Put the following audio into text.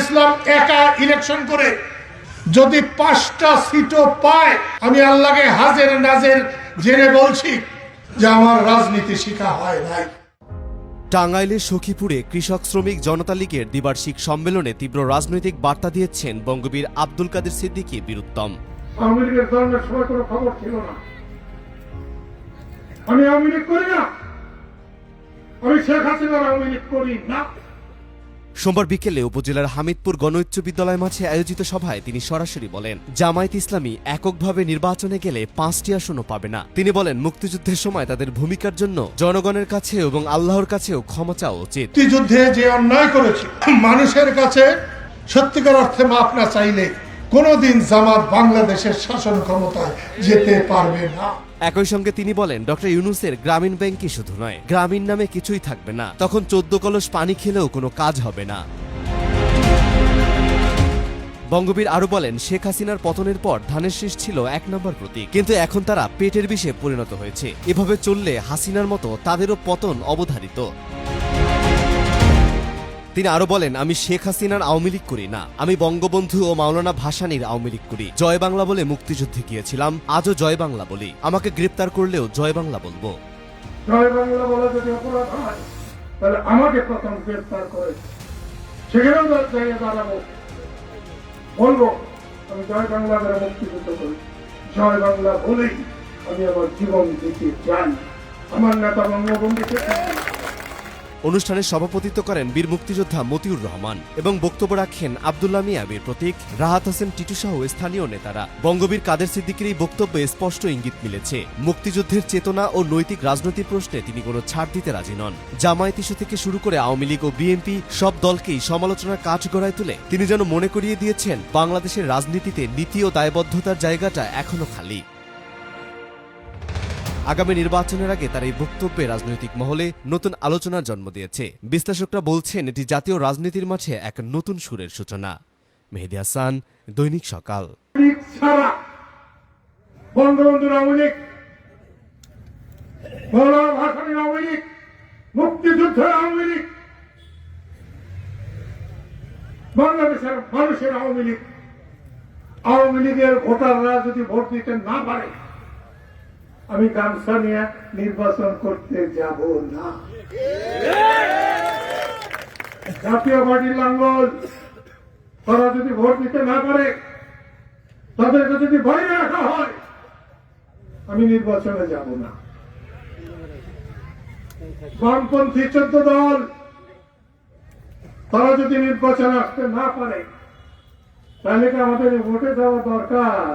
ইসলাম একা ইলেকশন করে যদি পাঁচটা সিটও পায় আমি আল্লাহকে হাজের নাজের জেনে বলছি যে আমার রাজনীতি শিখা হয় নাই। টাঙ্গাইলের সখীপুরে কৃষক শ্রমিক জনতা লীগের দ্বিবার্ষিক সম্মেলনে তীব্র রাজনৈতিক বার্তা দিয়েছেন বঙ্গবীর আব্দুল কাদের সিদ্দিকী বীরুত্তম। আওয়ামী লীগের ধর্মের সময় কোনো খবর ছিল না। আমি আওয়ামী লীগ করি না। আমি শেখ হাসিনার আওয়ামী লীগ করি না। সোমবার বিকেলে উপজেলার হামিদপুর গণউচ্চ বিদ্যালয় মাঠে আয়োজিত সভায় তিনি সরাসরি বলেন, জামায়াত ইসলামী এককভাবে নির্বাচনে গেলে পাঁচটি আসনও পাবে না। তিনি বলেন, মুক্তিযুদ্ধের সময় তাদের ভূমিকার জন্য জনগণের কাছে এবং আল্লাহর কাছেও ক্ষমা চাওয়া উচিত। মুক্তিযুদ্ধে যে অন্যায় করেছে, মানুষের কাছে সত্যিকার অর্থে মাফ না চাইলে কোনোদিন জামাত বাংলাদেশের শাসন ক্ষমতায় যেতে পারবে না। একই সঙ্গে তিনি বলেন, ডক্টর ইউনুসের গ্রামীণ ব্যাংকে শুধু নয়, গ্রামীণ নামে কিছুই থাকবে না, তখন চোদ্দ কলস পানি খেলেও কোনো কাজ হবে না। বঙ্গবীর আরও বলেন, শেখ হাসিনার পতনের পর ধানের শীষ ছিল এক নম্বর প্রতীক, কিন্তু এখন তারা পেটের বিষে পরিণত হয়েছে। এভাবে চললে হাসিনার মতো তাদেরও পতন অবধারিত। তিনি আরও বলেন, আমি শেখ হাসিনার আওয়ামী লীগ করি না। আমি বঙ্গবন্ধু ও মাওলানা ভাসানীর আওয়ামী লীগ করি। জয় বাংলা বলে মুক্তিযুদ্ধে গিয়েছিলাম, আজও জয় বাংলা বলি। আমাকে গ্রেপ্তার করলেও জয় বাংলা বলব। জয় বাংলা বলা যদি অপরাধ হয়, তাহলে আমাকে প্রথম গ্রেফতার করে সেখানেও জায়গায় দাঁড়াবো। বলব, আমি জয় বাংলা দ্বারা মুক্তিযুদ্ধ করি। জয় বাংলা বলেই আমি আমার জীবন দিতে চাই আমার নেতা বঙ্গবন্ধু অনুষ্ঠানে সভাপতিত্ব করেন বীর মুক্তিযোদ্ধা মতিউর রহমান এবং বক্তব্য রাখেন আবদুল্লাহ মিয়া বীর প্রতীক, রাহাত হোসেন টিটু সহ স্থানীয় নেতারা। বঙ্গবীর কাদের সিদ্দিকের এই বক্তব্যে স্পষ্ট ইঙ্গিত মিলেছে। মুক্তিযুদ্ধের চেতনা ও নৈতিক রাজনৈতিক প্রশ্নে তিনি কোনো ছাড় দিতে রাজি নন। জামায়াত ইস্যু থেকে শুরু করে আওয়ামী লীগ ও বিএনপি সব দলকেই সমালোচনার কাজ গড়ায় তুলে। তিনি যেন মনে করিয়ে দিয়েছেন, বাংলাদেশের রাজনীতিতে নীতি ও দায়বদ্ধতার জায়গাটা এখনও খালি। আগামী নির্বাচনের আগে তার এই বক্তব্যে রাজনৈতিক মহলে নতুন আলোচনার জন্ম দিয়েছে। বিশ্লেষকরা বলছেন, এটি জাতীয় রাজনীতির মাঝে এক নতুন সুরের সূচনা। মেহেদি হাসান, দৈনিক সকাল। বাংলাদেশের মানুষের আওয়ামী লীগ। আওয়ামী লীগের ভোটাররা যদি ভোট দিতে না পারে আমি গামছা নির্বাচন করতে যাব না। জাতীয় পার্টির লাঙ্গল, তারা যদি ভোট দিতে না পারে, তাদেরকে যদি বাইরে রাখা হয়, আমি নির্বাচনে যাব না। বামপন্থী চোদ্দ দল, তারা যদি নির্বাচনে আসতে না পারে, তাহলে কি আমাদের ভোটে দেওয়া দরকার?